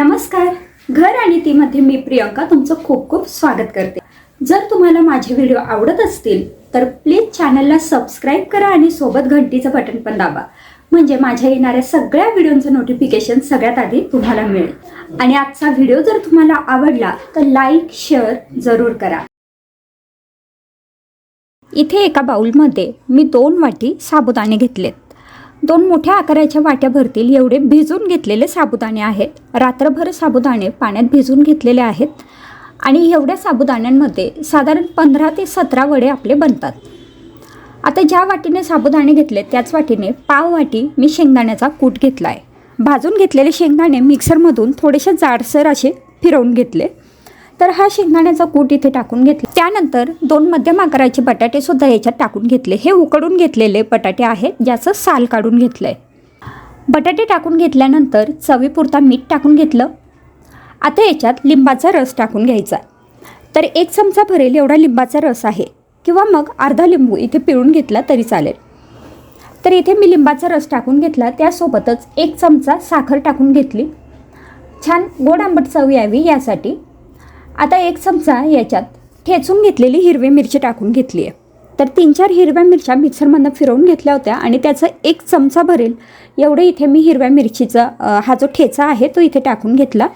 नमस्कार. घर आणि तीमध्ये मी प्रियंका तुमचं खूप खूप स्वागत करते. जर तुम्हाला माझे व्हिडिओ आवडत असतील तर प्लीज चॅनलला सबस्क्राईब करा आणि सोबत घंटीचं बटन पण दाबा. म्हणजे माझ्या येणाऱ्या सगळ्या व्हिडिओचं नोटिफिकेशन सगळ्यात आधी तुम्हाला मिळेल. आणि आजचा व्हिडिओ जर तुम्हाला आवडला तर लाईक शेअर जरूर करा. इथे एका बाउलमध्ये मी दोन वाटी साबुदाणे घेतलेत. दोन मोठ्या आकाराच्या वाट्या भरतील एवढे भिजून घेतलेले साबुदाणे आहेत. रात्रभर साबुदाणे पाण्यात भिजून घेतलेले आहेत आणि एवढ्या साबुदाण्यांमध्ये साधारण पंधरा ते सतरा वडे आपले बनतात. आता ज्या वाटीने साबुदाणे घेतले त्याच वाटीने पाव वाटी मी शेंगदाण्याचा कूट घेतला आहे भाजून घेतलेले शेंगदाणे मिक्सरमधून थोडेसे जाडसर असे फिरवून घेतले. तर हा शेंगदाण्याचा कूट इथे टाकून घेतला. त्यानंतर दोन मध्यम आकाराचे बटाटे सुद्धा याच्यात टाकून घेतले. हे उकडून घेतलेले बटाटे आहेत ज्याचं साल काढून घेतलं आहे बटाटे टाकून घेतल्यानंतर चवीपुरता मीठ टाकून घेतलं. आता याच्यात लिंबाचा रस टाकून घ्यायचा. तर एक चमचा भरेल एवढा लिंबाचा रस आहे. किंवा मग अर्धा लिंबू इथे पिळून घेतला तरी चालेल. तर इथे मी लिंबाचा रस टाकून घेतला. त्यासोबतच एक चमचा साखर टाकून घेतली. छान गोड आंबट चव यावी यासाठी. आता एक चमचा याच्यात ठेचून घेतलेली हिरवी मिरची टाकून घेतली आहे. तर तीन चार हिरव्या मिरच्या मिक्सरमधनं फिरवून घेतल्या होत्या आणि त्याचं एक चमचा भरेल एवढं इथे मी हिरव्या मिरचीचा हा जो ठेचा आहे तो इथे टाकून घेतला.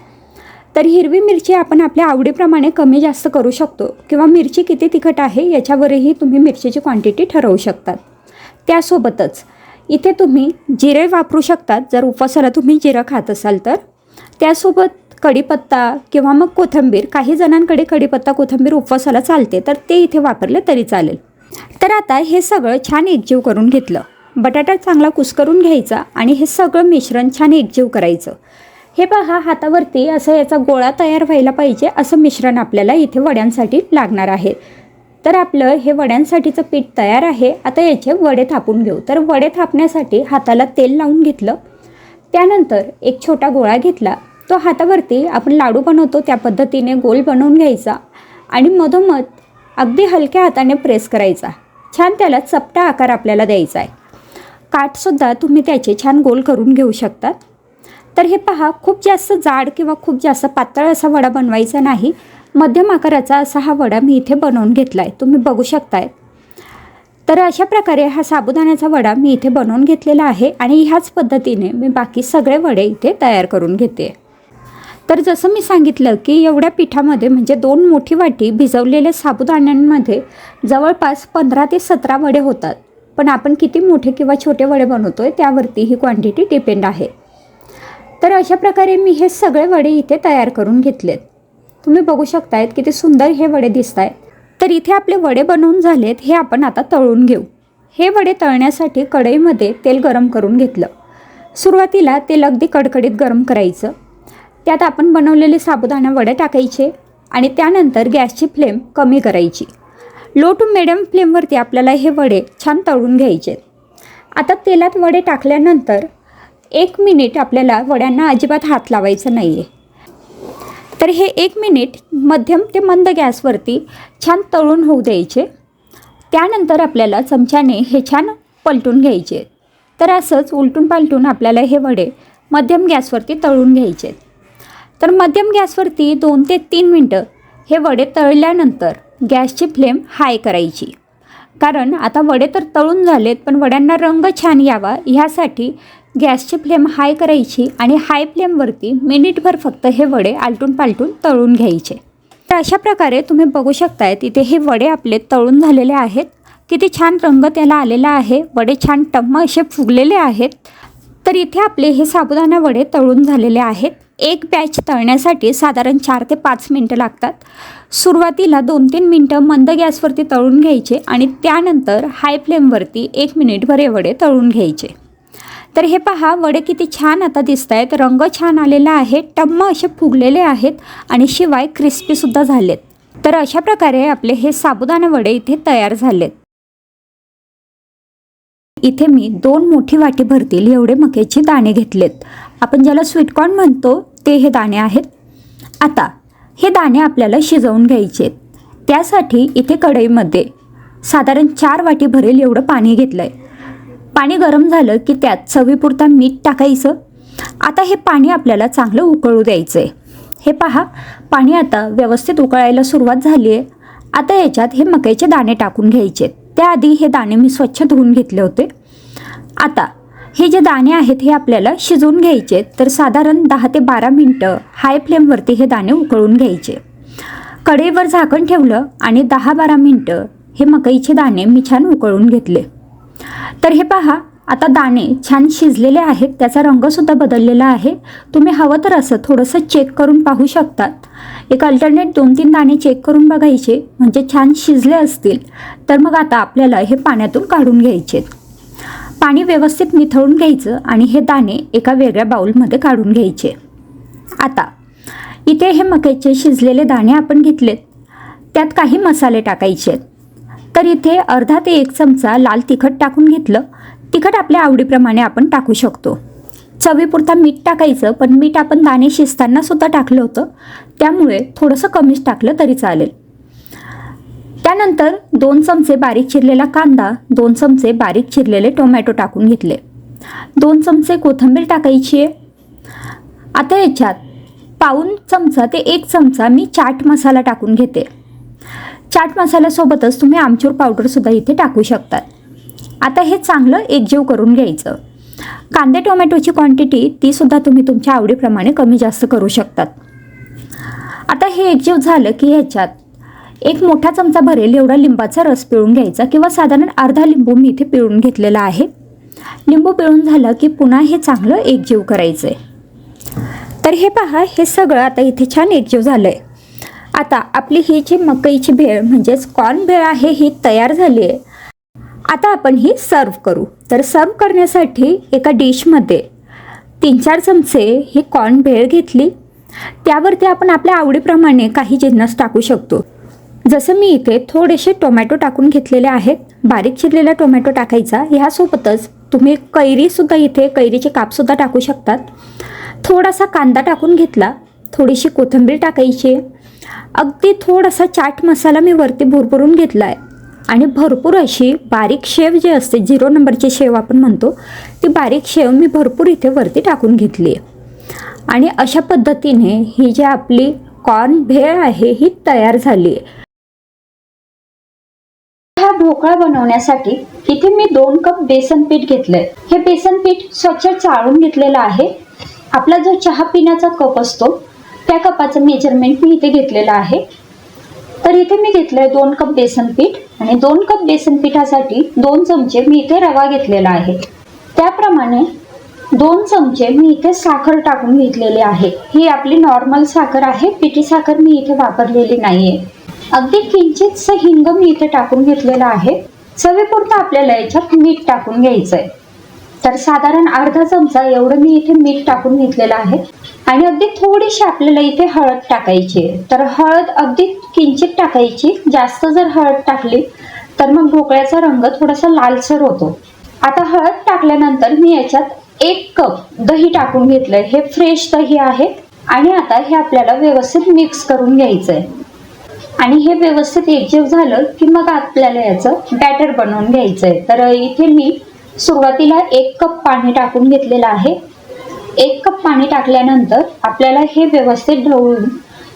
तर हिरवी मिरची आपण आपल्या आवडीप्रमाणे कमी जास्त करू शकतो किंवा मिरची किती तिखट आहे याच्यावरही तुम्ही मिरचीची क्वांटिटी ठरवू शकतात. त्यासोबतच इथे तुम्ही जिरे वापरू शकतात. जर उपवासाला तुम्ही जिरं खात असाल तर. त्यासोबत कढीपत्ता किंवा मग कोथिंबीर काही जणांकडे कढीपत्ता कोथिंबीर उपवासाला चालते तर ते इथे वापरले तरी चालेल. तर आता हे सगळं छान एकजीव करून घेतलं. बटाटा चांगला कुस्करून घ्यायचा आणि हे सगळं मिश्रण छान एकजीव करायचं. हे पहा हातावरती असं याचा गोळा तयार व्हायला पाहिजे असं मिश्रण आपल्याला इथे वड्यांसाठी लागणार आहे. तर आपलं हे वड्यांसाठीचं पीठ तयार आहे. आता याचे वडे थापून घेऊ. तर वडे थापण्यासाठी हाताला तेल लावून घेतलं. त्यानंतर एक छोटा गोळा घेतला. तो हातावरती आपण लाडू बनवतो त्या पद्धतीने गोल बनवून घ्यायचा आणि मधोमध अगदी हलक्या हाताने प्रेस करायचा. छान त्याला चपटा आकार आपल्याला द्यायचा आहे. काठसुद्धा तुम्ही त्याचे छान गोल करून घेऊ शकतात तर हे पहा खूप जास्त जाड किंवा खूप जास्त पातळ असा वडा बनवायचा नाही. मध्यम आकाराचा असा हा वडा मी इथे बनवून घेतला आहे तुम्ही बघू शकताय. तर अशा प्रकारे हा साबुदाण्याचा वडा मी इथे बनवून घेतलेला आहे आणि ह्याच पद्धतीने मी बाकी सगळे वडे इथे तयार करून घेते. तर जसं मी सांगितलं की एवढ्या पिठामध्ये म्हणजे दोन मोठी वाटी भिजवलेल्या साबुदाण्यांमध्ये जवळपास पंधरा ते सतरा वडे होतात. पण आपण किती मोठे किंवा छोटे वडे बनवतो आहे त्यावरती ही क्वांटिटी डिपेंड आहे. तर अशा प्रकारे मी हे सगळे वडे इथे तयार करून घेतलेत. तुम्ही बघू शकतायत किती सुंदर हे वडे दिसत आहेत तर इथे आपले वडे बनवून झालेत हे आपण आता तळून घेऊ. हे वडे तळण्यासाठी कढईमध्ये तेल गरम करून घेतलं. सुरुवातीला तेल अगदी कडकडीत गरम करायचं. त्यात आपण बनवलेले साबुदाणा वडे टाकायचे आणि त्यानंतर गॅसची फ्लेम कमी करायची. लो टू मिडियम फ्लेमवरती आपल्याला हे वडे छान तळून घ्यायचे. आता तेलात वडे टाकल्यानंतर एक मिनिट आपल्याला वड्यांना अजिबात हात लावायचा नाही आहे तर हे एक मिनिट मध्यम ते मंद गॅसवरती छान तळून होऊ द्यायचे. त्यानंतर आपल्याला चमच्याने हे छान पलटून घ्यायचे. तर असंच उलटून पालटून आपल्याला हे वडे मध्यम गॅसवरती तळून घ्यायचे. तर मध्यम गॅसवरती दोन ते तीन मिनटं हे वडे तळल्यानंतर गॅसची फ्लेम हाय करायची. कारण आता वडे तर तळून झालेत पण वड्यांना रंग छान यावा ह्यासाठी गॅसची फ्लेम हाय करायची आणि हाय फ्लेमवरती मिनिटभर फक्त हे वडे आलटून पालटून तळून घ्यायचे. तर अशा प्रकारे तुम्ही बघू शकताय तिथे हे वडे आपले तळून झालेले आहेत. किती छान रंग त्याला आलेला आहे. वडे छान टम्म असे फुगलेले आहेत. तर इथे आपले हे साबुदाणा वडे तळून झालेले आहेत. एक बॅच तळण्यासाठी साधारण चार ते पाच मिनटं लागतात. सुरुवातीला दोन तीन मिनटं मंद गॅसवरती तळून घ्यायचे आणि त्यानंतर हाय फ्लेमवरती एक मिनिटभर हे वडे तळून घ्यायचे. तर हे पहा वडे किती छान आता दिसत आहेत रंग छान आलेला आहे टम्म असे फुगलेले आहेत आणि शिवाय क्रिस्पीसुद्धा झालेत. तर अशा प्रकारे आपले हे साबुदाणा वडे इथे तयार झालेत. इथे मी दोन मोठी वाटी भरतील एवढे मक्याचे दाणे घेतलेत. आपण ज्याला स्वीटकॉर्न म्हणतो ते हे दाणे आहेत. आता हे दाणे आपल्याला शिजवून घ्यायचे आहेत. त्यासाठी इथे कढईमध्ये साधारण चार वाटी भरेल एवढं पाणी घेतलं आहे पाणी गरम झालं की त्यात चवीपुरता मीठ टाकायचं. आता हे पाणी आपल्याला चांगलं उकळू द्यायचं आहे हे पहा पाणी आता व्यवस्थित उकळायला सुरुवात झाली आहे. आता याच्यात हे मकईचे दाणे टाकून घ्यायचे त्याआधी हे दाणे मी स्वच्छ धुवून घेतले होते. आता हे जे दाणे आहेत हे आपल्याला शिजवून घ्यायचे तर साधारण दहा ते बारा मिनटं हाय फ्लेमवरती हे दाणे उकळून घ्यायचे कढईवर झाकण ठेवलं आणि दहा बारा मिनटं हे मकईचे दाणे मी छान उकळून घेतले. तर हे पहा आता दाणे छान शिजलेले आहेत. त्याचा रंगसुद्धा बदललेला आहे. तुम्ही हवं तर असं थोडंसं चेक करून पाहू शकतात एक अल्टरनेट दोन तीन दाणे चेक करून बघायचे. म्हणजे छान शिजले असतील. तर मग आता आपल्याला हे पाण्यातून काढून घ्यायचे पाणी व्यवस्थित निथळून घ्यायचं आणि हे दाणे एका वेगळ्या बाऊलमध्ये काढून घ्यायचे. आता इथे हे मकईचे शिजलेले दाणे आपण घेतलेत. त्यात काही मसाले टाकायचे. आहेत तर इथे अर्धा ते एक चमचा लाल तिखट टाकून घेतलं. तिखट आपल्या आवडीप्रमाणे आपण टाकू शकतो. चवीपुरता मीठ टाकायचं पण मीठ आपण दाणे शिजताना सुद्धा टाकलं होतं. त्यामुळे थोडंसं कमीच टाकलं तरी चालेल. त्यानंतर दोन चमचे बारीक चिरलेला कांदा दोन चमचे बारीक चिरलेले टोमॅटो टाकून घेतले. दोन चमचे कोथिंबीर टाकायची आहे. आता याच्यात पाऊन चमचा ते एक चमचा मी चाट मसाला टाकून घेते. चाट मसाल्यासोबतच तुम्ही आमचूर पावडरसुद्धा इथे टाकू शकतात आता हे चांगलं एकजीव करून घ्यायचं. कांदे टोमॅटोची क्वांटिटी तीसुद्धा तुम्ही तुमच्या आवडीप्रमाणे कमी जास्त करू शकतात. आता हे एकजीव झालं की ह्याच्यात एक मोठा चमचा भरेल एवढा लिंबाचा रस पिळून घ्यायचा किंवा साधारण अर्धा लिंबू मी इथे पिळून घेतलेला आहे. लिंबू पिळून झालं की पुन्हा हे चांगलं एकजीव करायचं आहे तर हे पहा हे सगळं आता इथे छान एकजीव झालं आहे आता आपली ही जी मकईची भेळ म्हणजेच कॉर्न भेळ आहे ही तयार झाली आहे आता आपण ही सर्व करू. तर सर्व करण्यासाठी एका डिशमध्ये तीन चार चमचे ही कॉर्न भेळ घेतली. त्यावरती आपण आपल्या आवडीप्रमाणे काही जिन्नस टाकू शकतो. जसं मी इथे थोडेसे टोमॅटो टाकून घेतलेले आहेत बारीक चिरलेला टोमॅटो टाकायचा ह्यासोबतच तुम्ही कैरीसुद्धा इथे कैरीचे कापसुद्धा टाकू शकतात. थोडासा कांदा टाकून घेतला थोडीशी कोथिंबीर टाकायची. अगदी थोडासा चाट मसाला मी वरती भुरभरून घेतला आहे आणि भरपूर अशी बारीक शेव जे असते झिरो नंबरची शेव आपण म्हणतो ती बारीक शेव मी भरपूर इथे वरती टाकून घेतली आहे. आणि अशा पद्धतीने ही जी आपली कॉर्न भेळ आहे ही तयार झाली आहे. ढोकळा बनवण्यासाठी इथे मी दोन कप बेसन पीठ घेतलंय. हे बेसन पीठ स्वच्छ चाळून घेतलेलं आहे. आपला जो चहा पिण्याचा कप असतो त्या कपाचं मेजरमेंट मी इथे घेतलेलं आहे. तर इथे मी घेतलंय दोन कप बेसन पीठ आणि दोन कप बेसन पिठासाठी दोन चमचे मी इथे रवा घेतलेला आहे. त्याप्रमाणे दोन चमचे मी इथे साखर टाकून घेतलेली आहे. ही आपली नॉर्मल साखर आहे पिठी साखर मी इथे वापरलेली नाहीये. अगदी किंचितच हिंग मी इथे टाकून घेतलेलं आहे. चवीपुरतं आपल्याला याच्यात मीठ टाकून घ्यायचंय. तर साधारण अर्धा चमचा एवढं मी इथे मीठ टाकून घेतलेलं आहे. आणि अगदी थोडीशी आपल्याला इथे हळद टाकायची आहे. तर हळद अगदी किंचित टाकायची. जास्त जर हळद टाकली तर मग ढोकळ्याचा रंग थोडासा लालसर होतो. आता हळद टाकल्यानंतर मी याच्यात एक कप दही टाकून घेतलंय. हे फ्रेश दही आहे. आणि आता हे आपल्याला व्यवस्थित मिक्स करून घ्यायचंय. आणि हे व्यवस्थित एकजीव झालं की मग आपल्याला याचं बॅटर बनवून घ्यायचं आहे तर इथे मी सुरुवातीला एक कप पाणी टाकून घेतलेलं आहे. एक कप पाणी टाकल्यानंतर आपल्याला हे व्यवस्थित ढवळून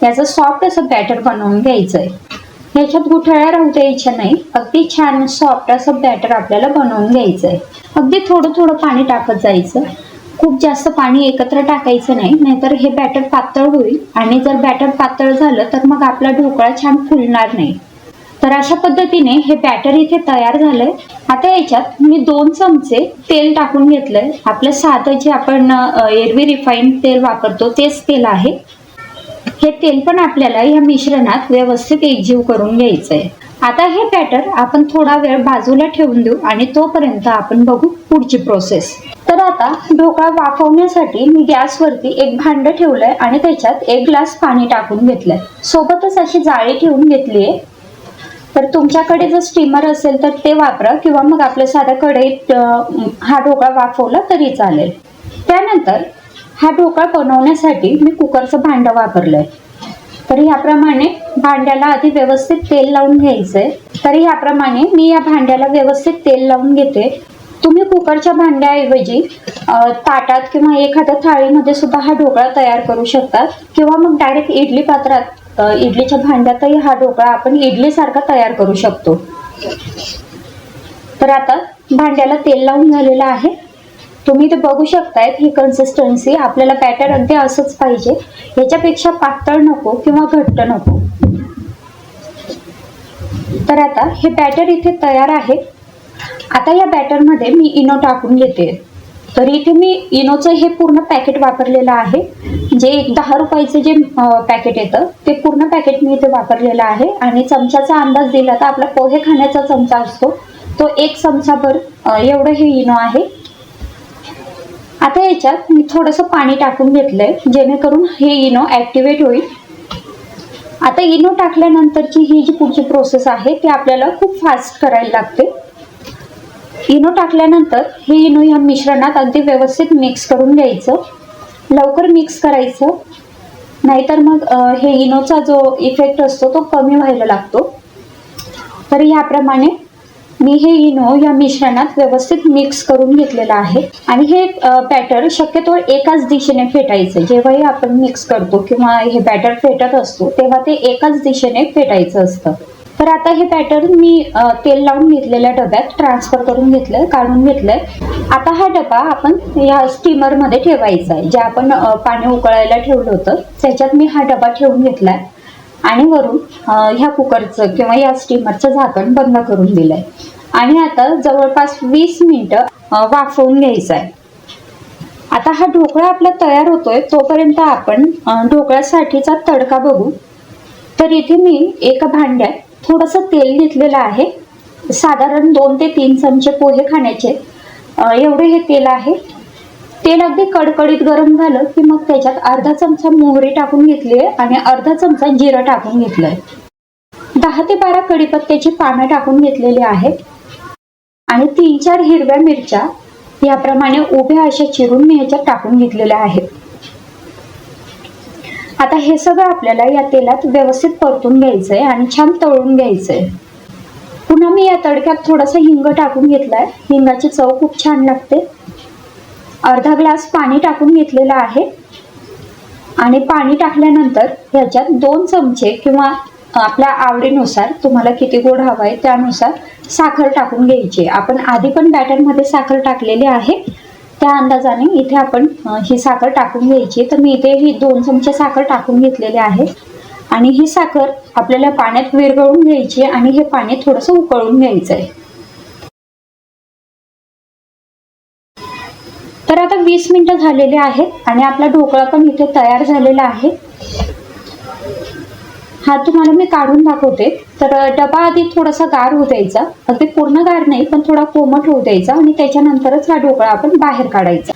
याचं सॉफ्ट असं बॅटर बनवून घ्यायचं आहे ह्याच्यात गुठळ्या राहू द्यायच्या नाही. अगदी छान सॉफ्ट असं बॅटर आपल्याला बनवून घ्यायचं आहे अगदी थोडं थोडं पाणी टाकत जायचं. खूप जास्त पाणी एकत्र टाकायचं नाही नाहीतर हे बॅटर पातळ होईल आणि जर बॅटर पातळ झालं तर मग आपला ढोकळा छान फुलणार नाही. तर अशा पद्धतीने हे बॅटर इथे तयार झालंय. आता याच्यात मी दोन चमचे तेल टाकून घेतलंय. आपलं साधं जे आपण एरवी रिफाईंड तेल वापरतो तेच तेल आहे. हे तेल पण आपल्याला या मिश्रणात व्यवस्थित एकजीव करून घ्यायचं आहे आता हे बॅटर आपण थोडा वेळ बाजूला ठेवून देऊ आणि तोपर्यंत आपण बघू पुढची प्रोसेस तर आता ढोकळा वाफवण्यासाठी मी गॅसवरती एक भांड ठेवलंय आणि त्याच्यात एक ग्लास पाणी टाकून घेतलंय. सोबतच अशी जाळी ठेवून घेतली आहे तर तुमच्याकडे जर स्टीमर असेल तर ते वापरा किंवा मग आपल्या साध्या कढईत हा ढोकळा वाफवला तरी चालेल. त्यानंतर हा ढोकळा बनवण्यासाठी मी कुकरचं भांडं वापरलंय. तर ह्याप्रमाणे भांड्याला आधी व्यवस्थित तेल लावून घ्यायचंय. तर ह्याप्रमाणे मी या भांड्याला व्यवस्थित तेल लावून घेते. तुम्ही कुकरच्या भांड्याऐवजी ताटात किंवा एखाद्या थाळीमध्ये सुद्धा हा ढोकळा तयार करू शकतात किंवा मग डायरेक्ट इडली पात्रात इडलीच्या भांड्यातही हा ढोकळा आपण इडलीसारखा तयार करू शकतो. तर आता भांड्याला तेल लावून झालेलं आहे. तुम्ही ते बघू शकतायत ही कन्सिस्टन्सी आपल्याला बॅटर अगदी असंच पाहिजे. याच्यापेक्षा पातळ नको किंवा घट्ट नको. तर आता हे बॅटर इथे तयार आहे आता या बॅटरमध्ये मी इनो टाकून घेते. तर इथे मी इनोचं हे पूर्ण पॅकेट वापरलेलं आहे. जे एक दहा रुपयाचं जे पॅकेट येतं ते पूर्ण पॅकेट मी इथे वापरलेलं आहे. आणि चमच्याचा अंदाज दिला तर आपला पोहे खाण्याचा चमचा असतो. तो एक चमचाभर एवढं हे इनो आहे. आता याच्यात मी थोडंसं पाणी टाकून घेतलंय जेणेकरून हे इनो ॲक्टिवेट होईल. आता इनो टाकल्यानंतरची ही जी पुढची प्रोसेस आहे ती आपल्याला खूप फास्ट करायला लागते. इनो टाकल्यानंतर हे इनो या मिश्रणात अगदी व्यवस्थित मिक्स करून घ्यायचं. लवकर मिक्स करायचं. नाहीतर मग हे इनोचा जो इफेक्ट असतो तो कमी व्हायला लागतो. तर याप्रमाणे मी हे इनो या मिश्रणात व्यवस्थित मिक्स करून घेतलेलं आहे. आणि हे बॅटर शक्यतो एकाच दिशेने फेटायचं. जेव्हाही आपण मिक्स करतो किंवा हे बॅटर फेटत असतो तेव्हा ते एकाच दिशेने फेटायचं असतं. तर आता हे बॅटर मी तेल लावून घेतलेल्या डब्यात ट्रान्सफर करून घेतलंय काढून घेतलंय. आता हा डबा आपण या स्टीमरमध्ये ठेवायचा आहे. जे आपण पाणी उकळायला ठेवलं होतं त्याच्यात मी हा डबा ठेवून घेतलाय. आणि वरून ह्या कुकरचं किंवा या स्टीमरचं झाकण बंद करून दिलंय. आणि आता जवळपास वीस मिनिटं वाफवून घ्यायचं आहे आता हा ढोकळा आपला तयार होतोय तोपर्यंत आपण ढोकळ्यासाठीचा तडका बघू. तर इथे मी एका भांड्यात थोडंसं तेल घेतलेलं आहे. साधारण दोन ते तीन चमचे पोहे खाण्याचे. एवढे हे तेल आहे. तेल अगदी कडकडीत गरम झालं की मग त्याच्यात अर्धा चमचा मोहरी टाकून घेतली आणि अर्धा चमचा जिरं टाकून घेतलंय दहा ते बारा कडीपत्त्याची पानं टाकून घेतलेली आहेत. आणि तीन चार हिरव्या मिरच्या याप्रमाणे उभ्या अशा चिरून मी ह्याच्यात टाकून घेतलेल्या आहेत. आता हे सगळं आपल्याला या तेलात व्यवस्थित परतून घ्यायचंय आणि छान तळून घ्यायचंय. पुन्हा मी या तडक्यात थोडासा हिंग टाकून घेतलाय. हिंगाची चव खूप छान लागते. अर्धा ग्लास पाणी टाकून घेतलेलं आहे. आणि पाणी टाकल्यानंतर ह्याच्यात दोन चमचे किंवा आपल्या आवडीनुसार तुम्हाला किती गोड हवं आहे त्यानुसार साखर टाकून घ्यायची. आपण आधी पण बॅटरमध्ये साखर टाकलेली आहे. त्या अंदाजाने इथे आपण ही साखर टाकून घ्यायची. तर मी इथे ही दोन चमचे साखर टाकून घेतलेली आहे. आणि ही साखर आपल्याला पाण्यात विरघळून घ्यायची आणि हे पाणी थोडंसं उकळून घ्यायचं आहे तर आता वीस मिनिटं झालेले आहेत आणि आपला ढोकळा पण इथे तयार झालेला आहे. हा तुम्हाला मी काढून दाखवते. तर डबा आधी थोडासा गार होऊ द्यायचा. अगदी पूर्ण गार नाही पण थोडा कोमट होऊ द्यायचा आणि त्याच्यानंतरच हा ढोकळा आपण बाहेर काढायचा.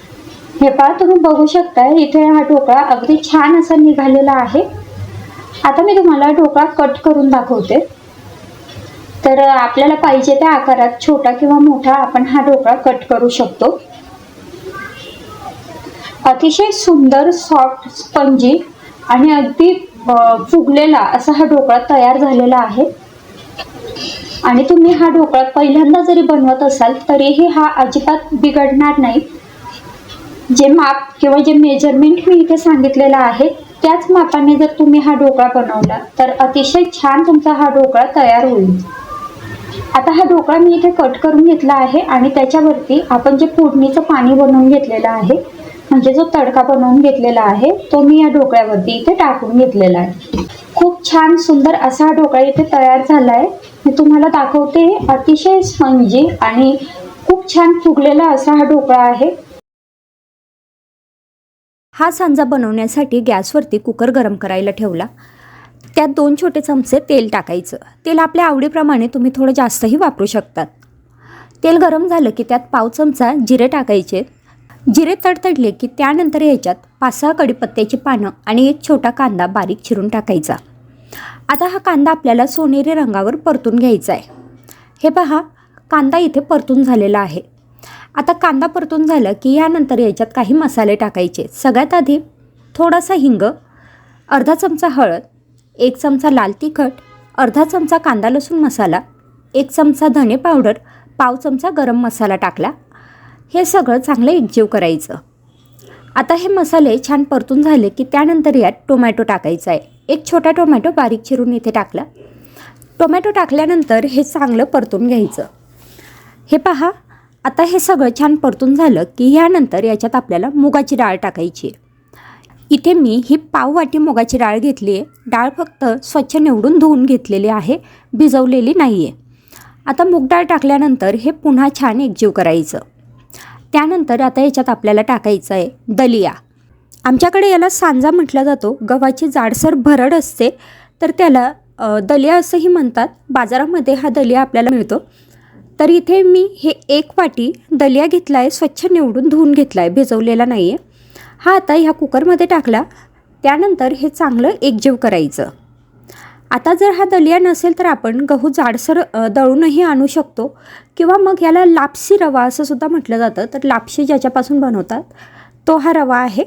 हे पहा तुम्ही बघू शकता इथे हा ढोकळा अगदी छान असा निघालेला आहे. आता मी तुम्हाला ढोकळा कट करून दाखवते. तर आपल्याला पाहिजे त्या आकारात छोटा किंवा मोठा आपण हा ढोकळा कट करू शकतो. अतिशय सुंदर सॉफ्ट स्पंजी आणि अगदी फुगलेला असा हा ढोकळा तयार झालेला आहे. आणि तुम्ही हा ढोकळा पहिल्यांदा जरी बनवत असाल तरीही हा अजिबात बिघडणार नाही. जे माप किंवा जे मेजरमेंट मी इथे सांगितलेलं आहे त्याच मापाने जर तुम्ही हा ढोकळा बनवला तर अतिशय छान तुमचा हा ढोकळा तयार होईल. आता हा ढोकळा मी इथे कट करून घेतला आहे आणि त्याच्यावरती आपण जे फोडणीचं पाणी बनवून घेतलेलं आहे म्हणजे जो तडका बनवून घेतलेला आहे तो मी या ढोकळ्यावरती इथे टाकून घेतलेला आहे. खूप छान सुंदर असा हा ढोकळा इथे तयार झाला आहे मी तुम्हाला दाखवते अतिशय स्पंजी आणि खूप छान फुगलेला असा हा ढोकळा आहे. हा सांजा बनवण्यासाठी गॅसवरती कुकर गरम करायला ठेवला. त्यात दोन छोटे चमचे तेल टाकायचं. तेल आपल्या आवडीप्रमाणे तुम्ही थोडं जास्तही वापरू शकतात. तेल गरम झालं की त्यात पाव चमचा जिरे टाकायचे. जिरे तडतडले की त्यानंतर ह्याच्यात पाच सहा कडीपत्त्याची पानं आणि एक छोटा कांदा बारीक चिरून टाकायचा. आता हा कांदा आपल्याला सोनेरी रंगावर परतून घ्यायचा आहे हे पहा कांदा इथे परतून झालेला आहे. आता कांदा परतून झाला की यानंतर याच्यात काही मसाले टाकायचे. सगळ्यात आधी थोडासा हिंग अर्धा चमचा हळद एक चमचा लाल तिखट अर्धा चमचा कांदा लसूण मसाला एक चमचा धणे पावडर पाव चमचा गरम मसाला टाकला हे सगळं चांगलं एकजीव करायचं. आता हे मसाले छान परतून झाले की त्यानंतर यात टोमॅटो टाकायचा आहे. एक छोटा टोमॅटो बारीक चिरून इथे टाकला. टोमॅटो टाकल्यानंतर हे चांगलं परतून घ्यायचं. हे पहा आता हे सगळं छान परतून झालं की ह्यानंतर याच्यात आपल्याला मुगाची डाळ टाकायची आहे. इथे मी ही पाव वाटी मुगाची डाळ घेतली आहे. डाळ फक्त स्वच्छ निवडून धुवून घेतलेली आहे भिजवलेली नाही आहे आता मूग डाळ टाकल्यानंतर हे पुन्हा छान एकजीव करायचं. त्यानंतर आता याच्यात आपल्याला टाकायचं आहे दलिया. आमच्याकडे याला सांजा म्हटला जातो. गव्हाची जाडसर भरड असते तर त्याला दलिया असंही म्हणतात. बाजारामध्ये हा दलिया आपल्याला मिळतो. तर इथे मी हे एक वाटी दलिया घेतला आहे स्वच्छ निवडून धुवून घेतला आहे भिजवलेला नाही आहे हा आता ह्या कुकरमध्ये टाकला. त्यानंतर हे चांगलं एकजीव करायचं. आता जर हा दलिया नसेल तर आपण गहू जाडसर दळूनही आणू शकतो. किंवा मग याला लापसी रवा असं सुद्धा म्हटलं जातं. तर लापशी ज्याच्यापासून बनवतात तो हा रवा आहे.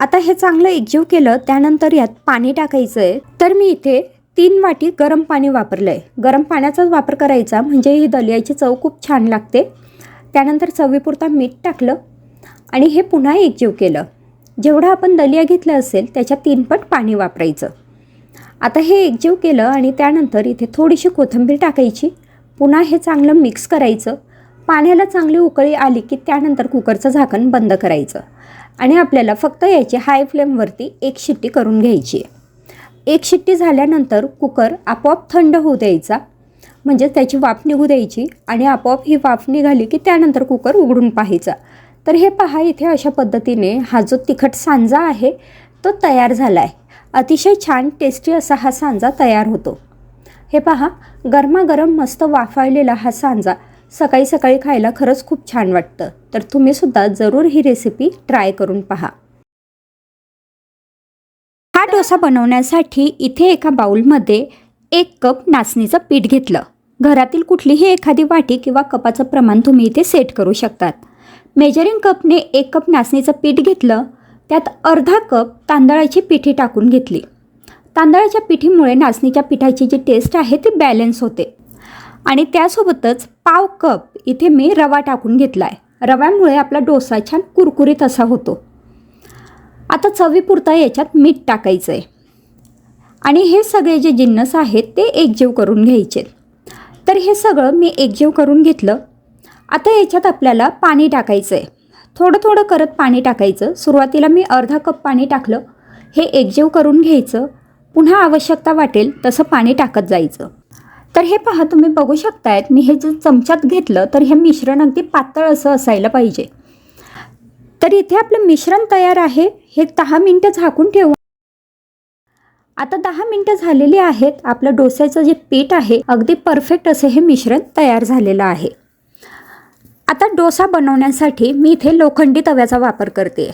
आता हे चांगलं एकजीव केलं त्यानंतर यात पाणी टाकायचं आहे तर मी इथे तीन वाटी गरम पाणी वापरलं आहे गरम पाण्याचाच वापर करायचा म्हणजे ही दलियाची चव खूप छान लागते. त्यानंतर चवीपुरता मीठ टाकलं आणि हे पुन्हा एकजीव केलं. जेवढं आपण दलिया घेतलं असेल त्याच्या तीनपट पाणी वापरायचं. आता हे एकजीव केलं आणि त्यानंतर इथे थोडीशी कोथिंबीर टाकायची. पुन्हा हे चांगलं मिक्स करायचं. पाण्याला चांगली उकळी आली की त्यानंतर कुकरचं झाकण बंद करायचं. आणि आपल्याला फक्त याची हाय फ्लेमवरती एक शिट्टी करून घ्यायची आहे. एक शिट्टी झाल्यानंतर कुकर आपोआप थंड होऊ द्यायचा. म्हणजे त्याची वाफ निघू द्यायची आणि आपोआप ही वाफ निघाली की त्यानंतर कुकर उघडून पाहायचा. तर हे पहा इथे अशा पद्धतीने हा जो तिखट सांजा आहे तो तयार झाला आहे अतिशय छान टेस्टी असा हा सांजा तयार होतो. हे पहा गरमागरम मस्त वाफाळलेला हा सांजा. सकाळी सकाळी खायला खरंच खूप छान वाटतं. तर तुम्हीसुद्धा जरूर ही रेसिपी ट्राय करून पहा. हा डोसा बनवण्यासाठी इथे एका बाऊलमध्ये एक कप नाचणीचं पीठ घेतलं. घरातील कुठलीही एखादी वाटी किंवा कपाचं प्रमाण तुम्ही इथे सेट करू शकतात. मेजरिंग कपने एक कप नाचणीचं पीठ घेतलं. त्यात अर्धा कप तांदळाची पिठी टाकून घेतली. तांदळाच्या पिठीमुळे नाचणीच्या पिठाची जी टेस्ट आहे ती बॅलन्स होते. आणि त्यासोबतच पाव कप इथे मी रवा टाकून घेतला आहे रव्यामुळे आपला डोसा छान कुरकुरीत असा होतो. आता चवीपुरता याच्यात मीठ टाकायचं आहे आणि हे सगळे जे जिन्नस आहेत ते एकजीव करून घ्यायचे. तर हे सगळं मी एकजीव करून घेतलं. आता याच्यात आपल्याला पाणी टाकायचं आहे थोडं थोडं करत पाणी टाकायचं. सुरुवातीला मी अर्धा कप पाणी टाकलं. हे एकजीव करून घ्यायचं. पुन्हा आवश्यकता वाटेल तसं पाणी टाकत जायचं. तर हे पहा तुम्ही बघू शकतायत मी हे जे चमच्यात घेतलं तर हे मिश्रण अगदी पातळ असं असायला पाहिजे. तर इथे आपलं मिश्रण तयार आहे. हे दहा मिनटं झाकून ठेवू. आता दहा मिनटं झालेली आहेत. आपलं डोस्याचं जे पीठ आहे अगदी परफेक्ट असं हे मिश्रण तयार झालेलं आहे. आता डोसा बनवण्यासाठी मी इथे लोखंडी तव्याचा वापर करते.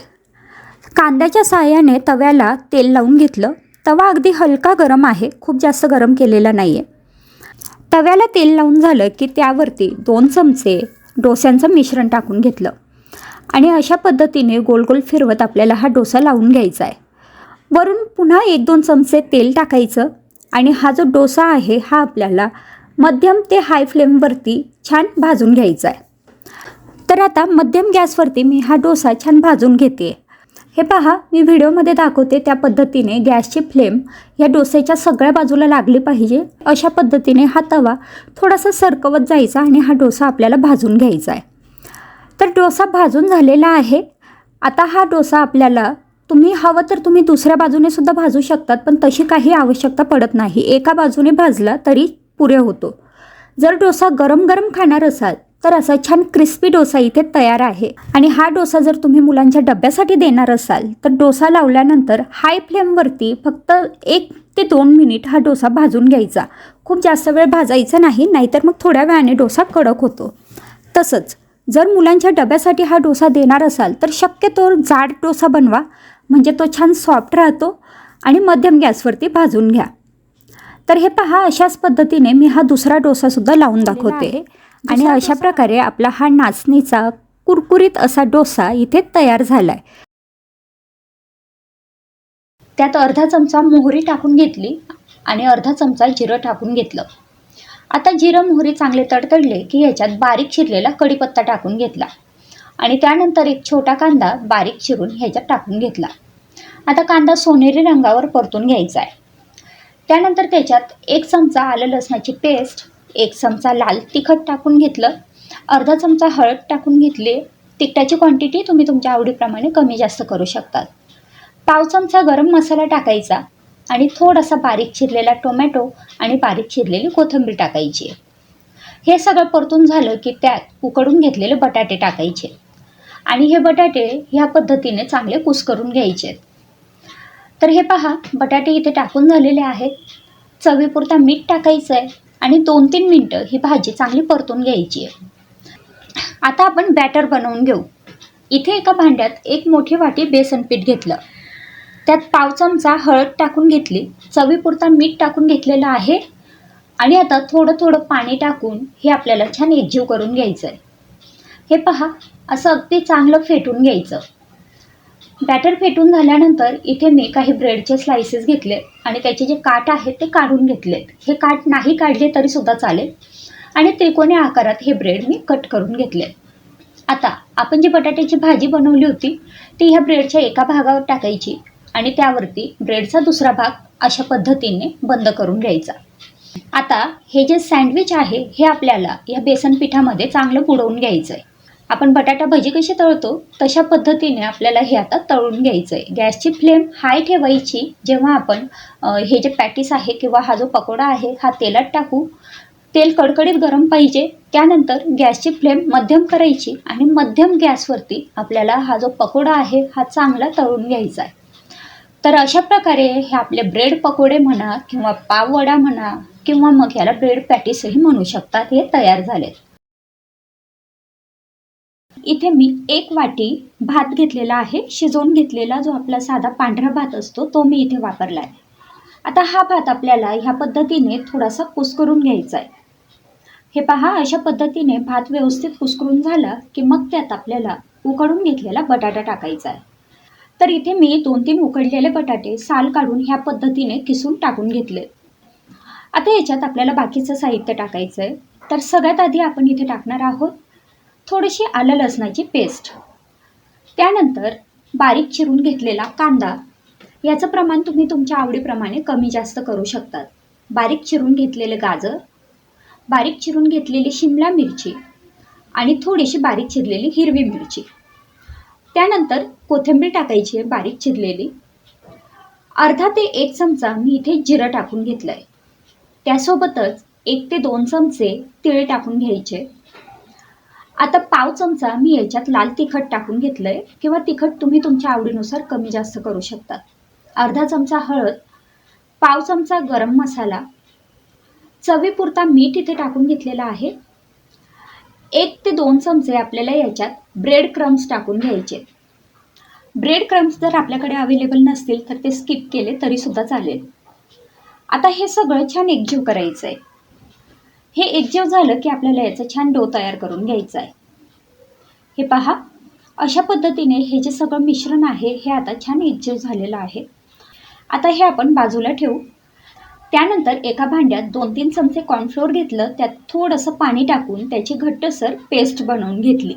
कांद्याच्या साहाय्याने तव्याला तेल लावून घेतलं. तवा अगदी हलका गरम आहे. खूप जास्त गरम केलेला नाही आहे तव्याला तेल लावून झालं की त्यावरती दोन चमचे डोस्यांचं मिश्रण टाकून घेतलं. आणि अशा पद्धतीने गोल गोल फिरवत आपल्याला हा डोसा लावून घ्यायचा आहे. वरून पुन्हा एक दोन चमचे तेल टाकायचं आणि हा जो डोसा आहे हा आपल्याला मध्यम ते हाय फ्लेमवरती छान भाजून घ्यायचा आहे. तर आता मध्यम गॅसवरती मी हा डोसा छान भाजून घेते. हे पहा मी व्हिडिओमध्ये दाखवते त्या पद्धतीने गॅसची फ्लेम या डोसेच्या सगळ्या बाजूला लागली पाहिजे. अशा पद्धतीने हा तवा थोडासा सरकवत जायचा आणि हा डोसा आपल्याला भाजून घ्यायचा आहे. तर डोसा भाजून झालेला आहे. आता हा डोसा आपल्याला तुम्ही हवं तर तुम्ही दुसऱ्या बाजूने सुद्धा भाजू शकतात पण तशी काही आवश्यकता पडत नाही. एका बाजूने भाजला तरी पुरे होतो. जर डोसा गरम गरम खाणार असाल तर असा छान क्रिस्पी डोसा इथे तयार आहे. आणि हा डोसा जर तुम्ही मुलांच्या डब्यासाठी देणार असाल तर डोसा लावल्यानंतर हाय फ्लेमवरती फक्त एक ते दोन मिनिट हा डोसा भाजून घ्यायचा. खूप जास्त वेळ भाजायचा नाही नाहीतर मग थोड्या वेळाने डोसा कडक होतो. तसंच जर मुलांच्या डब्यासाठी हा डोसा देणार असाल तर शक्यतो जाड डोसा बनवा म्हणजे तो छान सॉफ्ट राहतो आणि मध्यम गॅसवरती भाजून घ्या. तर हे पहा अशाच पद्धतीने मी हा दुसरा डोसासुद्धा लावून दाखवते. आणि अशा प्रकारे आपला हा नाचणीचा कुरकुरीत असा डोसा इथे तयार झाला आहे त्यात अर्धा चमचा मोहरी टाकून घेतली आणि अर्धा चमचा जिरं टाकून घेतलं. आता जिरं मोहरी चांगले तडतडले की ह्याच्यात बारीक चिरलेला कढीपत्ता टाकून घेतला. आणि त्यानंतर एक छोटा कांदा बारीक चिरून ह्याच्यात टाकून घेतला. आता कांदा सोनेरी रंगावर परतून घ्यायचा आहे. त्यानंतर त्याच्यात एक चमचा आलं लसणाची पेस्ट एक चमचा लाल तिखट टाकून घेतलं अर्धा चमचा हळद टाकून घेतली. तिखटाची क्वांटिटी तुम्ही तुमच्या आवडीप्रमाणे कमी जास्त करू शकतात पाव चमचा गरम मसाला टाकायचा आणि थोडासा बारीक चिरलेला टोमॅटो आणि बारीक चिरलेली कोथिंबीर टाकायची. हे सगळं परतून झालं की त्यात उकडून घेतलेले बटाटे टाकायचे. आणि हे बटाटे ह्या पद्धतीने चांगले कुस्करून घ्यायचे. तर हे पहा बटाटे इथे टाकून झालेले आहेत. चवीपुरता मीठ टाकायचं आहे आणि दोन तीन मिनटं ही भाजी चांगली परतून घ्यायची आहे. आता आपण बॅटर बनवून घेऊ. इथे एका भांड्यात एक मोठी वाटी बेसन पीठ घेतलं. त्यात पाव चमचा हळद टाकून घेतली. चवीपुरता मीठ टाकून घेतलेलं आहे. आणि आता थोडं थोडं पाणी टाकून हे आपल्याला छान एकजीव करून घ्यायचं आहे हे पहा असं अगदी चांगलं फेटून घ्यायचं. बॅटर फेटून झाल्यानंतर इथे मी काही ब्रेडचे स्लायसेस घेतले आणि त्याचे जे काठ आहेत ते काढून घेतले हे काठ नाही काढले तरी सुद्धा चालेल. आणि त्रिकोणी आकारात हे ब्रेड मी कट करून घेतले. आता आपण जी बटाट्याची भाजी बनवली होती ती ह्या ब्रेडच्या एका भागावर टाकायची आणि त्यावरती ब्रेडचा दुसरा भाग अशा पद्धतीने बंद करून घ्यायचा. आता हे जे सँडविच आहे हे आपल्याला या बेसन पिठामध्ये चांगलं बुडवून घ्यायचं आहे आपण बटाटा भजी कशी तळतो? तशा पद्धतीने आपल्याला हे आता तळून घ्यायचं आहे गॅसची फ्लेम हाय ठेवायची. जेव्हा आपण हे जे पॅटीस आहे किंवा हा जो पकोडा आहे हा तेलात टाकू तेल कडकडीत गरम पाहिजे. त्यानंतर गॅसची फ्लेम मध्यम करायची आणि मध्यम गॅसवरती आपल्याला हा जो पकोडा आहे हा चांगला तळून घ्यायचा आहे. तर अशा प्रकारे हे आपले ब्रेड पकोडे म्हणा किंवा पाववडा म्हणा किंवा मग याला ब्रेड पॅटीसही म्हणू शकतात. हे तयार झाले इथे मी एक वाटी भात घेतलेला आहे शिजवून घेतलेला जो आपला साधा पांढरा भात असतो तो मी इथे वापरला आहे. आता हा भात आपल्याला ह्या पद्धतीने थोडासा कुसकरून घ्यायचा आहे. हे पहा अशा पद्धतीने भात व्यवस्थित कुसकरून झाला की मग त्यात आपल्याला उकडून घेतलेला बटाटा टाकायचा आहे. तर इथे मी दोन तीन उकडलेले बटाटे साल काढून ह्या पद्धतीने किसून टाकून घेतले. आता याच्यात आपल्याला बाकीचं साहित्य टाकायचं आहे तर सगळ्यात आधी आपण इथे टाकणार आहोत थोडीशी आलं लसणाची पेस्ट त्यानंतर बारीक चिरून घेतलेला कांदा. याचं प्रमाण तुम्ही तुमच्या आवडीप्रमाणे कमी जास्त करू शकतात. बारीक चिरून घेतलेले गाजर बारीक चिरून घेतलेली शिमला मिरची आणि थोडीशी बारीक चिरलेली हिरवी मिरची. त्यानंतर कोथिंबीर टाकायची आहे बारीक चिरलेली. अर्धा ते एक चमचा मी इथे जिरं टाकून घेतलं आहे त्यासोबतच एक ते दोन चमचे तिळे टाकून घ्यायचे. आता पाव चमचा मी याच्यात लाल तिखट टाकून घेतलं आहे किंवा तिखट तुम्ही तुमच्या आवडीनुसार कमी जास्त करू शकता अर्धा चमचा हळद पाव चमचा गरम मसाला चवीपुरता मीठ इथे टाकून घेतलेला आहे. एक ते दोन चमचे आपल्याला याच्यात ब्रेड क्रम्स टाकून घ्यायचे. ब्रेड क्रम्स जर आपल्याकडे अवेलेबल नसतील तर ते स्किप केले तरीसुद्धा चालेल. आता हे सगळं छान एकजीव करायचं आहे हे एकजीव झालं की आपल्याला याचं छान डो तयार करून घ्यायचा आहे. हे पहा अशा पद्धतीने हे जे सगळं मिश्रण आहे हे आता छान एकजीव झालेलं आहे. आता हे आपण बाजूला ठेवू. त्यानंतर एका भांड्यात दोन तीन चमचे कॉर्नफ्लोअर घेतलं त्यात थोडंसं पाणी टाकून त्याची घट्टसर पेस्ट बनवून घेतली.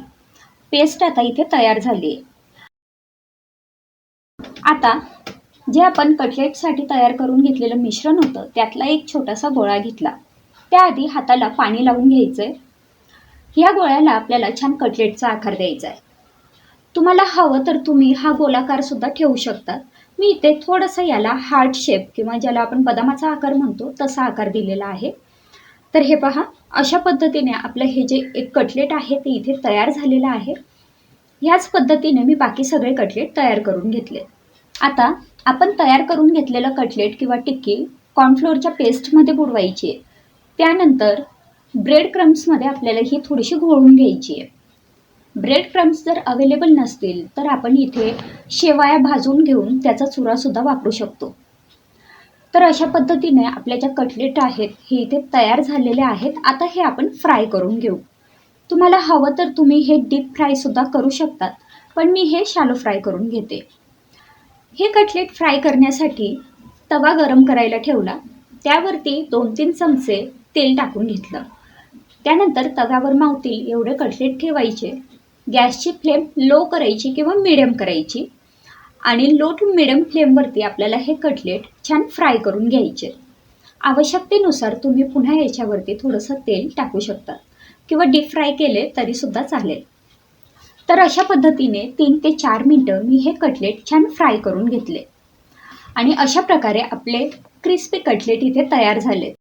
पेस्ट आता इथे तयार झाली आहे. आता जे आपण कटलेटसाठी तयार करून घेतलेलं मिश्रण होतं त्यातला एक छोटासा गोळा घेतला. त्याआधी हाताला पाणी लावून घ्यायचं आहे या गोळ्याला आपल्याला छान कटलेटचा आकार द्यायचा आहे तुम्हाला हवं तर तुम्ही हा गोलाकारसुद्धा ठेवू शकतात मी इथे थोडंसं याला हार्ट शेप किंवा ज्याला आपण बदामाचा आकार म्हणतो तसा आकार दिलेला आहे. तर हे पहा अशा पद्धतीने आपलं हे जे एक कटलेट आहे ते इथे तयार झालेलं आहे. ह्याच पद्धतीने मी बाकी सगळे कटलेट तयार करून घेतले. आता आपण तयार करून घेतलेलं कटलेट किंवा टिक्की कॉर्नफ्लोअरच्या पेस्टमध्ये बुडवायची आहे. त्यानंतर ब्रेड क्रम्समध्ये आपल्याला ही थोडीशी घोळून घ्यायची आहे. ब्रेड क्रम्स जर अवेलेबल नसतील तर आपण इथे शेवाया भाजून घेऊन त्याचा चुरासुद्धा वापरू शकतो. तर अशा पद्धतीने आपल्या ज्या कटलेट आहेत हे इथे तयार झालेले आहेत. आता हे आपण फ्राय करून घेऊ. तुम्हाला हवं तर तुम्ही हे डीप फ्रायसुद्धा करू शकतात पण मी हे शालो फ्राय करून घेते. हे कटलेट फ्राय करण्यासाठी तवा गरम करायला ठेवला. त्यावरती दोन तीन चमचे तेल टाकून घेतलं. त्यानंतर तव्यावर मावतील एवढे कटलेट ठेवायचे. गॅसची फ्लेम लो करायची किंवा मिडियम करायची आणि लो टू मिडियम फ्लेमवरती आपल्याला हे कटलेट छान फ्राय करून घ्यायचे. आवश्यकतेनुसार तुम्ही पुन्हा याच्यावरती थोडंसं तेल टाकू शकता किंवा डीप फ्राय केले तरीसुद्धा चालेल. तर अशा पद्धतीने तीन ते चार मिनटं मी हे कटलेट छान फ्राय करून घेतले. आणि अशा प्रकारे आपले क्रिस्पी कटलेट इथे तयार झाले